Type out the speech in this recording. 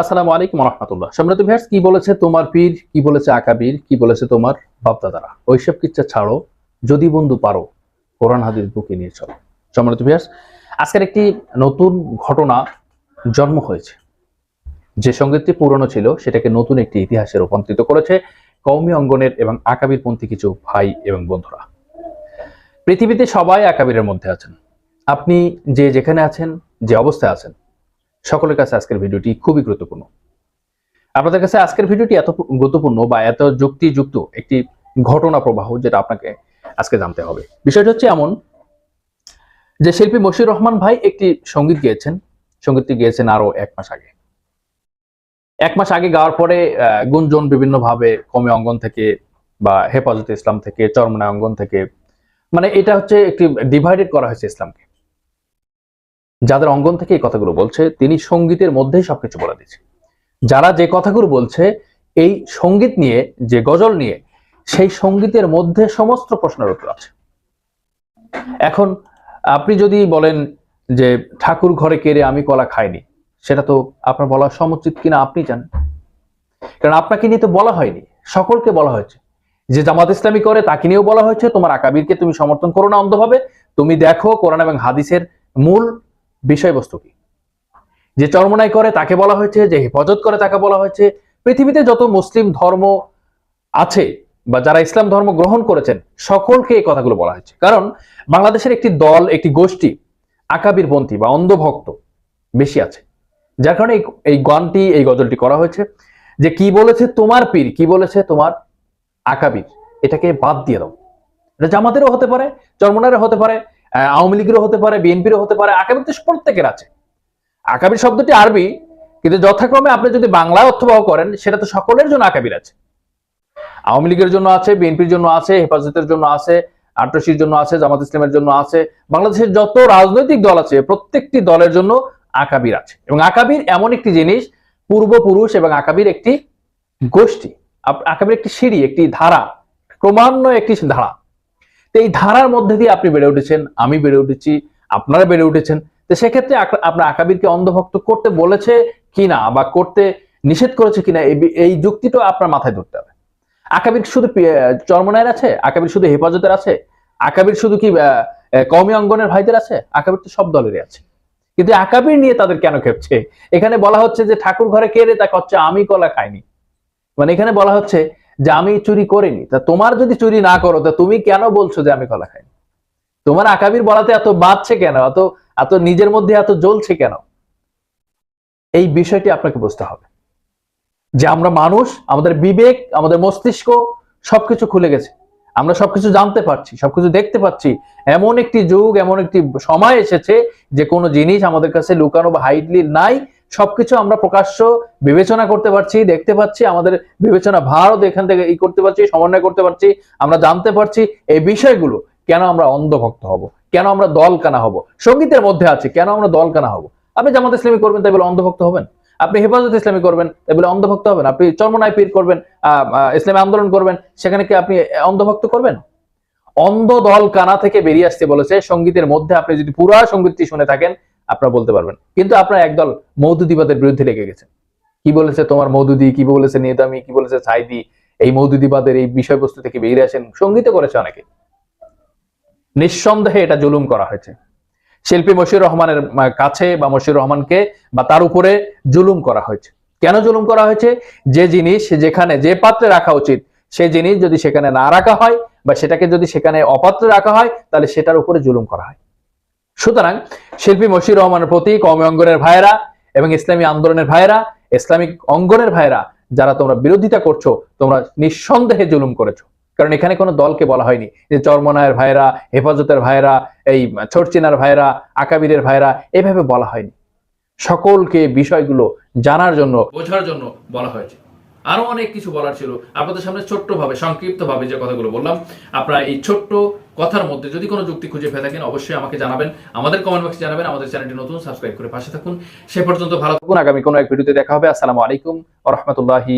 আসসালামু আলাইকুম রহমতুল্লাহ সম্রাট ভিয়ার্স কি বলেছে তোমার পীর? কি বলেছে আকাবির কি বলেছে তোমার বাপদাদারা? ওইসব কিচ্ছা ছাড়ো, যদি বন্ধু পারো, কোরআন হাদিস বুকে নিয়ে চলো। সম্রাট ভিয়ার্স আজকের একটি নতুন ঘটনা জন্ম হয়েছে। যে সঙ্গীতটি পুরনো ছিল, সেটাকে নতুন একটি ইতিহাসে রূপান্তরিত করেছে কৌমি অঙ্গনের এবং আকাবির পন্থী কিছু ভাই এবং বন্ধুরা। পৃথিবীতে সবাই আকাবিরের মধ্যে আছেন। আপনি যে যেখানে আছেন, যে অবস্থায় আছেন সকলের কাছে আজকের ভিডিওটি খুবই গুরুত্বপূর্ণ। আপনাদের কাছে আজকের ভিডিওটি এত গুরুত্বপূর্ণ বা এত যুক্তিযুক্ত একটি ঘটনা প্রবাহ যেটা আপনাকে আজকে জানতে হবে। বিষয়টা হচ্ছে এমন যে শিল্পী মশিউর রহমান ভাই একটি সংগীত গেয়েছেন। সঙ্গীতটি গিয়েছেন আরও এক মাস আগে। এক মাস আগে গাওয়ার পরে গুঞ্জন বিভিন্নভাবে কমে অঙ্গন থেকে বা হেফাজতে ইসলাম থেকে, চরমনায় অঙ্গন থেকে মানে এটা হচ্ছে একটি ডিভাইডেড করা হয়েছে ইসলামকে। যাদের অঙ্গন থেকে এই কথাগুলো বলছে, তিনি সঙ্গীতের মধ্যেই সবকিছু বলে দিচ্ছে যারা যে কথাগুলো বলছে, এই সংগীত নিয়ে, যে গজল নিয়ে, সেই সঙ্গীতের মধ্যে সমস্ত প্রশ্নের উত্তর আছে। এখন আপনি যদি বলেন যে, ঠাকুর ঘরে কেড়ে আমি কলা খাইনি, সেটা তো আপনার বলা সমুচিত কিনা আপনি জানেন। কারণ আপনাকে নিয়ে তো বলা হয়নি, সকলকে বলা হয়েছে। যে জামাত ইসলামী করে, তাকে নিয়েও বলা হয়েছে, তোমার আকাবিরকে তুমি সমর্থন করো না অন্ধভাবে। তুমি দেখো কোরআন এবং হাদিসের মূল বিষয়বস্তু কি? যে চরমনাই করে তাকে বলা হয়েছে, যে হেফাজত করে তাকে বলা হয়েছে, পৃথিবীতে যত মুসলিম ধর্ম আছে বা যারা ইসলাম ধর্ম গ্রহণ করেছেন, সকলকে এই কথাগুলো বলা হয়েছে। কারণ বাংলাদেশের একটি দল, একটি গোষ্ঠী আকাবির পন্থী বা অন্ধভক্ত বেশি আছে। যার কারণে এই- গানটি, এই গজলটি করা হয়েছে যে কি বলেছে তোমার পীর, কি বলেছে তোমার আকাবির, এটাকে বাদ দিয়ে দাও। এটা জামাতেরও হতে পারে চরমনারের হতে পারে আওয়ামী লীগেরও হতে পারে, বিএনপিরও হতে পারে আকাবির প্রত্যেকের আছে। আকাবির শব্দটি আরবি, কিন্তু যথাক্রমে আপনি যদি বাংলায় অর্থবহ করেন, সেটা তো সকলের জন্য আকাবির আছে। আওয়ামী লীগের জন্য আছে, বিএনপির জন্য আছে, হেফাজতের জন্য আছে আটরশির জন্য আছে, জামাত ইসলামের জন্য আছে, বাংলাদেশের যত রাজনৈতিক দল আছে, প্রত্যেকটি দলের জন্য আকাবির আছে। এবং আকাবির এমন একটি জিনিস, পূর্বপুরুষ এবং আকাবির একটি গোষ্ঠী আকাবির একটি সিঁড়ি, একটি ধারা, ক্রমান্বয়ে একটি ধারা। তো এই ধারার মধ্যে দিয়ে আপনি বেড়ে উঠেছেন আমি বেড়ে উঠেছি আপনারা বেড়ে উঠেছেন। তো সেক্ষেত্রে আপনার আকাবিরকে অন্ধভক্ত করতে বলেছে কিনা বা করতে নিষেধ করেছে কিনা এই যুক্তিটা আপনার মাথায় ধরতে হবে। আকাবির শুধু চরমনায়ের আছে? আকাবির শুধু হেফাজতের আছে? আকাবির শুধু কি আহ, অঙ্গনের ভাইদের আছে? আকাবির তো সব দলেরই আছে। কিন্তু আকাবির নিয়ে তাদের কেন খেপছে? এখানে বলা হচ্ছে যে ঠাকুর ঘরে কে রে তাকে হচ্ছে আমি কলা খাইনি। মানে এখানে বলা হচ্ছে যে আমি চুরি করিনি, তা তোমার যদি চুরি না করো, তা তুমি কেন বলছো যে আমি কলা খাইনি? তোমার আকাবির বলাতে এত বাঁধছে কেন? এত এত নিজের মধ্যে এত জ্বলছে কেন? এই বিষয়টি আপনাকে বুঝতে হবে। যে আমরা মানুষ, আমাদের বিবেক, আমাদের মস্তিষ্ক সবকিছু খুলে গেছে। আমরা সবকিছু জানতে পারছি, সবকিছু দেখতে পাচ্ছি। এমন একটি যুগ, এমন একটি সময় এসেছে যে কোনো জিনিস আমাদের কাছে লুকানো বা হাইডলি নাই। সবকিছু আমরা প্রকাশ্য বিবেচনা করতে পারছি, দেখতে পাচ্ছি, আমাদের বিবেচনা ভারত এখান থেকে ই করতে পারছি, সমন্বয় করতে পারছি, আমরা জানতে পারছি এই বিষয়গুলো কেন আমরা অন্ধভক্ত হব, কেন আমরা দল কানা হব, সঙ্গীতের মধ্যে আছে, কেন আমরা দল কানা হব? আপনি জামাত ইসলামী করবেন তাই বলে অন্ধভক্ত হবেন? আপনি হেফাজত ইসলামী করবেন তাই বলে অন্ধভক্ত হবেন? আপনি চর্মনায় পীর করবেন ইসলামী আন্দোলন করবেন, সেখানে কি আপনি অন্ধভক্ত করবেন? অন্ধ দল কানা থেকে বেরিয়ে আসতে বলেছে, সঙ্গীতের মধ্যে আপনি যদি পুরা সঙ্গীতটি শুনে থাকেন আপনারা বলতে পারবেন। কিন্তু আপনার একদল মৌদুদিবাদের বিরুদ্ধে লেগে গেছে কি বলেছে তোমার মৌদুদি, কি বলেছে নিদামি, কি বলেছে সাইদি? এই মৌদুদিবাদের এই বিষয়বস্তু থেকে বেরিয়ে আসেন সঙ্গীতে করেছে অনেকে। নিঃসন্দেহে এটা জুলুম করা হয়েছে। শিল্পী মশিউর রহমানের কাছে বা মশিউর রহমানকে বা তার উপরে জুলুম করা হয়েছে। কেন জুলুম করা হয়েছে? যে জিনিস যেখানে যে পাত্রে রাখা উচিত, সে জিনিস যদি সেখানে না রাখা হয় বা সেটাকে যদি সেখানে অপাত্রে রাখা হয়, তাহলে সেটার উপরে জুলুম করা হয়। সুতরাং শিল্পী মশিউর রহমানের প্রতি কমে অঙ্গনের ভাইয়েরা এবং ইসলামী আন্দোলনের ভাইয়েরা, ইসলামিক অঙ্গনের ভাইয়েরা, যারা তোমরা বিরোধিতা করছ, তোমরা নিঃসন্দেহে জুলুম করেছ। কারণ এখানে কোনো দলকে বলা হয়নি যে চরমনায়ের ভাইরা হেফাজতের ভাইরা এই ছড়চিনার ভাইরা আকাবিরের ভাইরা এভাবে বলা হয়নি। সকলকে বিষয়গুলো জানার জন্য, বোঝার জন্য বলা হয়েছে। আরও অনেক কিছু বলার ছিল। আপনাদের সামনে ছোট্ট ভাবে সংক্ষিপ্ত ভাবে যে কথাগুলো বললাম, আপনারা এই ছোট্ট কথার মধ্যে যদি কোনো যুক্তি খুঁজে পেয়ে থাকেন, অবশ্যই আমাকে জানাবেন। আমাদের কমেন্ট বক্সে জানাবেন, আমাদের চ্যানেলটি নতুন সাবস্ক্রাইব করে পাশে থাকুন। সে পর্যন্ত ভালো থাকুন। আগামী কোনো এক ভিডিওতে দেখা হবে। আসসালামু আলাইকুম ওয়া রাহমাতুল্লাহি